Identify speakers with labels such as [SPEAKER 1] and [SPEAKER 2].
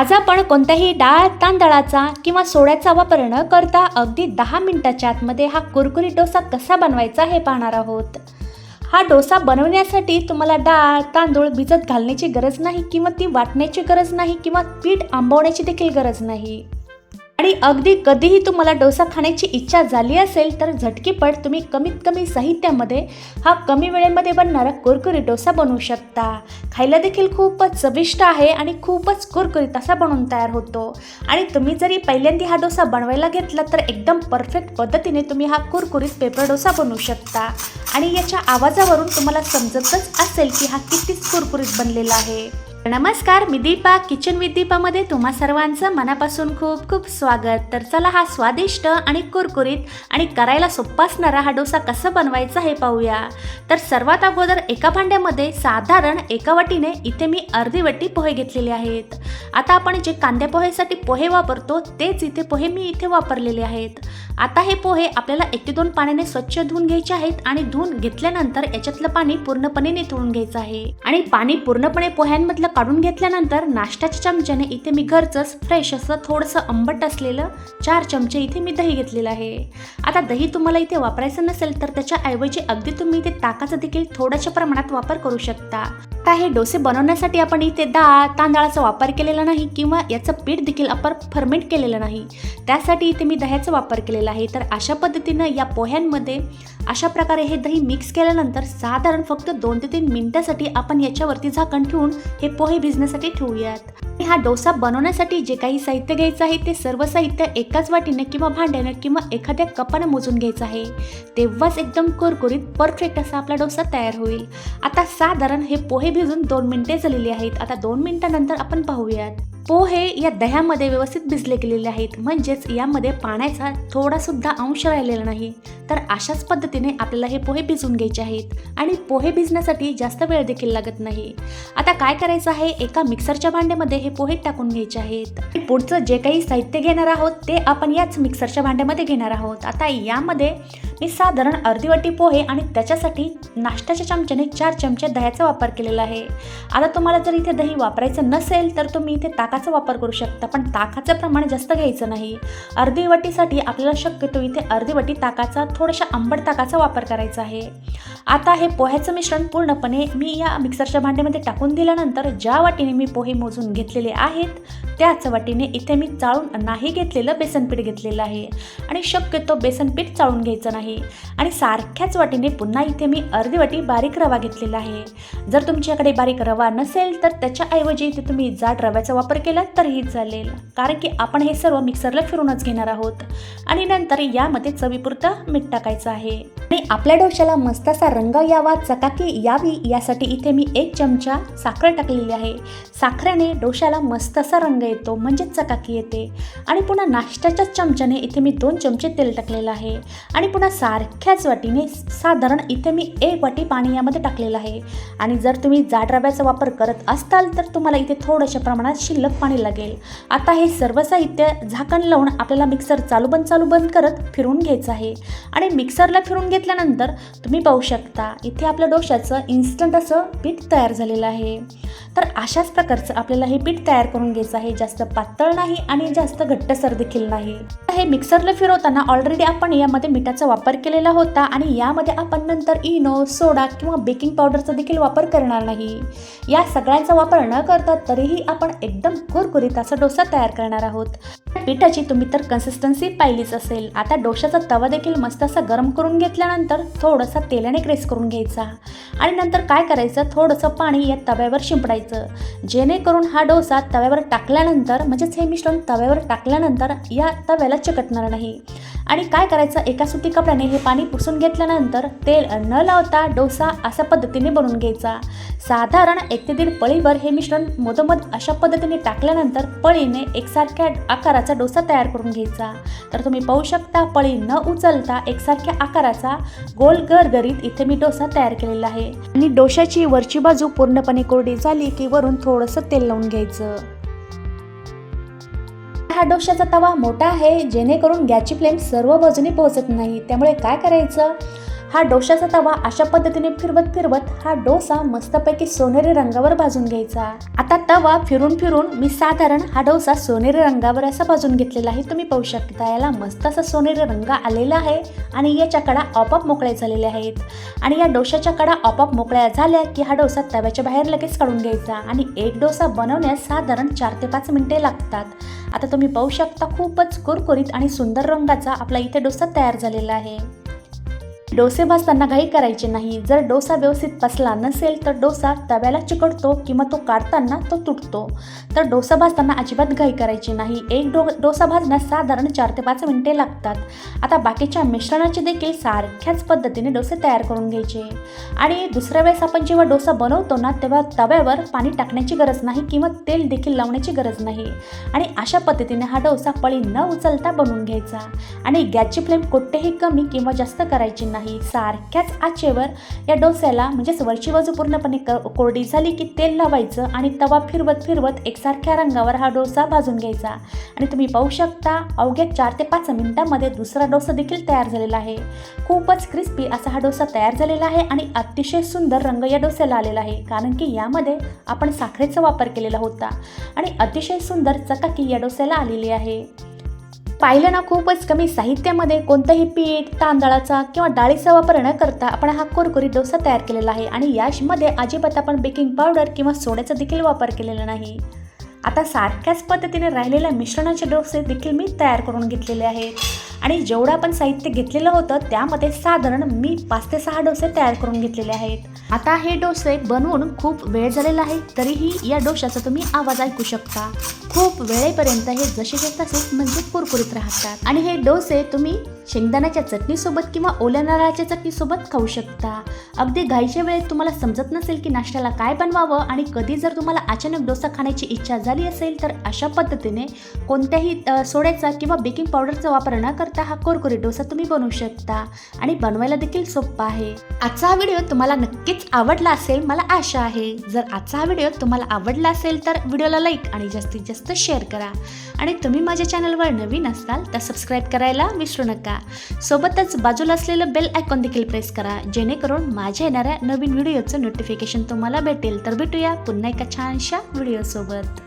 [SPEAKER 1] आज आपण कोणत्याही डाळ तांदळाचा किंवा सोड्याचा वापर न करता अगदी दहा मिनिटाच्या आतमध्ये हा कुरकुरीत डोसा कसा बनवायचा हे पाहणार आहोत. हा डोसा बनवण्यासाठी तुम्हाला डाळ तांदूळ भिजत घालण्याची गरज नाही किंवा ती वाटण्याची गरज नाही किंवा पीठ आंबवण्याची देखील गरज नाही. आणि अगदी कधीही तुम्हाला डोसा खाण्याची इच्छा झाली असेल तर झटकीपट तुम्ही कमीत कमी साहित्यामध्ये हा कमी वेळेमध्ये बनणारा कुरकुरीत डोसा बनवू शकता. खायला देखील खूपच चविष्ट आहे आणि खूपच कुरकुरीत असा बनवून तयार होतो. आणि तुम्ही जरी पहिल्यांदा हा डोसा बनवायला घेतला तर एकदम परफेक्ट पद्धतीने तुम्ही हा कुरकुरीत पेपर डोसा बनवू शकता. आणि याच्या आवाजावरून तुम्हाला समजतच असेल की हा कितीच कुरकुरीत बनलेला आहे. नमस्कार मी दीपा. किचन विथ दीपामध्ये तुम्हा सर्वांचं मनापासून खूप खूप स्वागत. तर चला हा स्वादिष्ट आणि कुरकुरीत आणि करायला सोप्पा असणारा हा डोसा कसं बनवायचा हे पाहूया. तर सर्वात अगोदर एका भांड्यामध्ये साधारण एका वाटीने इथे मी अर्धी वाटी पोहे घेतलेले आहेत. आता आपण जे कांद्या पोहेसाठी पोहे वापरतो तेच इथे पोहे मी इथे वापरलेले आहेत. आता हे पोहे आपल्याला एक ते दोन पाण्याने स्वच्छ धुवून घ्यायचे आहेत आणि धुवून घेतल्यानंतर याच्यातलं पाणी पूर्णपणे निथळून घ्यायचं आहे. आणि पाणी पूर्णपणे पोह्यांमधलं काढून घेतल्यानंतर नाश्त्याच्या चमच्याने इथे मी घरचंच फ्रेश असं थोडंसं आंबट असलेलं चार चमचे इथे मी दही घेतलेलं आहे. आता दही तुम्हाला इथे वापरायचं नसेल तर त्याच्याऐवजी अगदी तुम्ही इथे ताकाचा देखील थोड्याशा प्रमाणात वापर करू शकता. आता हे डोसे बनवण्यासाठी आपण इथे डाळ तांदळाचा वापर केलेला नाही किंवा याचं पीठ देखील आपण फर्मेंट केलेलं नाही. त्यासाठी इथे मी दह्याचा वापर केलेला आहे. तर अशा पद्धतीनं या पोह्यांमध्ये अशा प्रकारे हे दही मिक्स केल्यानंतर साधारण फक्त दोन ते तीन मिनिटासाठी आपण याच्यावरती झाकण ठेवून हे पोहे भिजण्यासाठी ठेवूयात. हा डोसा बनवण्यासाठी जे काही साहित्य घ्यायचं आहे ते सर्व साहित्य एकाच वाटीने किंवा भांड्यानं किंवा एखाद्या कपानं मोजून घ्यायचं आहे. तेव्हाच एकदम कुरकुरीत परफेक्ट असा आपला डोसा तयार होईल. आता साधारण हे पोहे भिजून दोन मिनिटे झालेली आहेत. आता दोन मिनिटानंतर आपण पाहूयात. पोहे या दह्यामध्ये व्यवस्थित भिजले गेलेले आहेत. म्हणजेच यामध्ये पाण्याचा थोडासुद्धा अंश राहिलेला नाही. तर अशाच पद्धतीने आपल्याला हे पोहे भिजून घ्यायचे आहेत. आणि पोहे भिजण्यासाठी जास्त वेळ देखील लागत नाही. आता काय करायचं आहे? एका मिक्सरच्या भांड्यामध्ये हे पोहे टाकून घ्यायचे आहेत. पुढचं जे काही साहित्य घेणार आहोत ते आपण याच मिक्सरच्या भांड्यामध्ये घेणार आहोत. आता यामध्ये मी साधारण अर्धी वाटी पोहे आणि त्याच्यासाठी नाश्त्याच्या चमच्याने चार चमचे दह्याचा वापर केलेला आहे. आता तुम्हाला जर इथे दही वापरायचं नसेल तर तुम्ही इथे ताकाचा वापर करू शकता पण ताकाचं प्रमाण जास्त घ्यायचं नाही. अर्धी वाटीसाठी आपल्याला शक्यतो इथे अर्धी वाटी ताकाचा थोड्याशा आंबट ताकाचा वापर करायचा आहे. आता हे पोह्याचं मिश्रण पूर्णपणे मी या मिक्सरच्या भांड्यामध्ये टाकून दिल्यानंतर ज्या वाटीने मी पोहे मोजून घेतलेले आहेत त्याच वाटीने इथे मी चाळून नाही घेतलेलं बेसनपीठ घेतलेलं आहे. आणि शक्यतो बेसनपीठ चाळून घ्यायचं नाही. आणि सारख्याच वाटीने पुन्हा इथे मी अर्धी वाटी बारीक रवा घेतलेला आहे. जर तुमच्याकडे बारीक रवा नसेल तर त्याच्याऐवजी इथे तुम्ही जाड रव्याचा वापर केला तरीही चालेल. कारण की आपण हे सर्व मिक्सरला फिरूनच घेणार आहोत. आणि नंतर यामध्ये चवीपुरतं मीठ टाकायचं आहे. आणि आपल्या डोश्याला मस्त असा रंग यावा चकाकी यावी यासाठी इथे मी एक चमचा साखर टाकलेली आहे. साखरेने डोश्याला मस्त असा रंग येतो म्हणजेच चकाकी येते. आणि पुन्हा नाश्त्याच्याच चमच्याने इथे मी दोन चमचे तेल टाकलेलं आहे. आणि पुन्हा सारख्याच वाटीने साधारण इथे मी एक वाटी पाणी यामध्ये टाकलेलं आहे. आणि जर तुम्ही जाड रव्याचा वापर करत असताल तर तुम्हाला इथे थोड्याशा प्रमाणात शिल्लक पाणी लागेल. आता हे सर्व साहित्य झाकण लावून आपल्याला मिक्सर चालू बंद चालू बंद करत फिरून घ्यायचं आहे. आणि मिक्सरला फिरून घेतल्यानंतर तुम्ही पाहू शकता इथे आपल्या डोश्याचं इन्स्टंट असं पीठ तयार झालेलं आहे. तर अशाच प्रकारचं आपल्याला हे पीठ तयार करून घ्यायचं आहे. जास्त पातळ नाही आणि जास्त घट्टसर देखील नाही. हे मिक्सरला फिरवताना ऑलरेडी आपण यामध्ये मिठाचा वापर केलेला होता आणि यामध्ये आपण नंतर इनो सोडा किंवा बेकिंग पावडरचा देखील वापर करणार नाही. या सगळ्यांचा वापर न करता तरीही आपण एकदम कुरकुरीत असा डोसा तयार करणार आहोत. पिठाची तुम्ही तर कन्सिस्टन्सी पाहिलीच असेल. आता डोशाचा तवा देखील मस्त असा गरम करून घेतल्यानंतर थोडंसं तेलाने ग्रेस करून घ्यायचा. आणि नंतर काय करायचं? थोडंसं पाणी या तव्यावर शिंपडायचं. जेणेकरून हा डोसा तव्यावर टाकल्यानंतर म्हणजेच हे मिश्रण तव्यावर टाकल्यानंतर या तव्याला चिकटणार नाही. आणि काय करायचं? एका सुती कपड्याने हे पाणी पुसून घेतल्यानंतर तेल न लावता डोसा अशा पद्धतीने बनवून घ्यायचा. साधारण एक ते दीड पळीभर हे मिश्रण मधोमध अशा पद्धतीने टाकल्यानंतर पळीने एकसारख्या आकाराचा डोसा तयार करून घ्यायचा. तर तुम्ही पाहू शकता पळी न उचलता एकसारख्या आकाराचा गोल गरगरीत इथे मी डोसा तयार केलेला आहे. आणि डोशाची वरची बाजू पूर्णपणे कोरडी झाली की वरून थोडंसं तेल लावून घ्यायचं. हा डोशाचा तवा मोठा आहे जेणेकरून गॅसची फ्लेम सर्व बाजूने पोहोचत नाही. त्यामुळे काय करायचं? हा डोशाचा तवा अशा पद्धतीने फिरवत फिरवत हा डोसा मस्तपैकी सोनेरी रंगावर भाजून घ्यायचा. आता तवा फिरून फिरून मी साधारण हा डोसा सोनेरी रंगावर असा भाजून घेतलेला आहे. तुम्ही पाहू शकता याला मस्त असा सोनेरी रंग आलेला आहे आणि याच्या कडा आपोआप मोकळ्या झालेल्या आहेत. आणि या डोशाच्या कडा आपोआप मोकळ्या झाल्या की हा डोसा तव्याच्या बाहेर लगेच काढून घ्यायचा आणि एक डोसा बनवण्यास साधारण चार ते पाच मिनिटे लागतात. आता तुम्ही पाहू शकता खूपच कुरकुरीत आणि सुंदर रंगाचा आपला इथे डोसा तयार झालेला आहे. डोसे भाजताना घाई करायची नाही. जर डोसा व्यवस्थित पसला नसेल तर डोसा तव्याला चिकटतो किंवा तो काढताना तो तुटतो. तर डोसा भाजताना अजिबात घाई करायची नाही. एक डो डोसा भाजण्यास साधारण चार ते पाच मिनिटे लागतात. आता बाकीच्या मिश्रणाचे देखील सारख्याच पद्धतीने डोसे तयार करून घ्यायचे. आणि दुसऱ्या वेळेस आपण जेव्हा डोसा बनवतो ना तेव्हा तव्यावर पाणी टाकण्याची गरज नाही किंवा तेल देखील लावण्याची गरज नाही. आणि अशा पद्धतीने हा डोसा पळी न उचलता बनवून घ्यायचा. आणि गॅसची फ्लेम कुठेही कमी किंवा जास्त करायची नाही. सारख्याच आचेवर या डोस्याला म्हणजेच वरची बाजू पूर्णपणे क कोरडी झाली की तेल लावायचं आणि तवा फिरवत फिरवत एकसारख्या रंगावर हा डोसा भाजून घ्यायचा. आणि तुम्ही पाहू शकता अवघ्या चार ते पाच मिनिटांमध्ये दुसरा डोसा देखील तयार झालेला आहे. खूपच क्रिस्पी असा हा डोसा तयार झालेला आहे आणि अतिशय सुंदर रंग या डोस्याला आलेला आहे. कारण की यामध्ये आपण साखरेचा वापर केलेला होता आणि अतिशय सुंदर चकाकी या डोस्याला आलेली आहे. पाहिलं ना खूपच कमी साहित्यामध्ये कोणतंही पीठ तांदळाचा किंवा डाळीचा वापर न करता आपण हा कुरकुरीत डोसा तयार केलेला आहे आणि याशमध्ये अजिबात आपण बेकिंग पावडर किंवा सोड्याचा देखील वापर केलेला नाही. आता सारख्याच पद्धतीने राहिलेल्या मिश्रणाचे डोसे देखील मी तयार करून घेतलेले आहेत. आणि जेवढं आपण साहित्य घेतलेलं होतं त्यामध्ये साधारण मी पाच ते सहा डोसे तयार करून घेतलेले आहेत. आता हे डोसे बनवून खूप वेळ झालेला आहे तरीही या डोशाचा तुम्ही आवाज ऐकू शकता. खूप वेळेपर्यंत हे जसेचे तसेच म्हणजे कुरकुरीत राहतात. आणि हे डोसे तुम्ही शेंगदाण्याच्या चटणीसोबत किंवा ओल्या नारळाच्या चटणीसोबत खाऊ शकता. अगदी घाईच्या वेळेत तुम्हाला समजत नसेल की नाश्त्याला काय बनवावं आणि कधी जर तुम्हाला अचानक डोसा खाण्याची इच्छा झाली असेल तर अशा पद्धतीने कोणत्याही सोड्याचा किंवा बेकिंग पावडरचा वापर न करता हा कुरकुरीत डोसा तुम्ही बनवू शकता. आणि बनवायला देखील सोपा आहे. आजचा हा व्हिडिओ तुम्हाला नक्कीच आवडला असेल मला आशा आहे. जर आजचा हा व्हिडिओ तुम्हाला आवडला असेल तर व्हिडिओला लाईक आणि जास्तीत जास्त शेअर करा. आणि तुम्ही माझ्या चॅनलवर नवीन असाल तर सबस्क्राईब करायला विसरू नका. सोबतच बाजूला असलेलं बेल आयकॉन देखील प्रेस करा जेणेकरून माझ्या येणाऱ्या नवीन व्हिडिओचं नोटिफिकेशन तुम्हाला भेटेल. तर भेटूया पुन्हा एका छानशा व्हिडिओसोबत.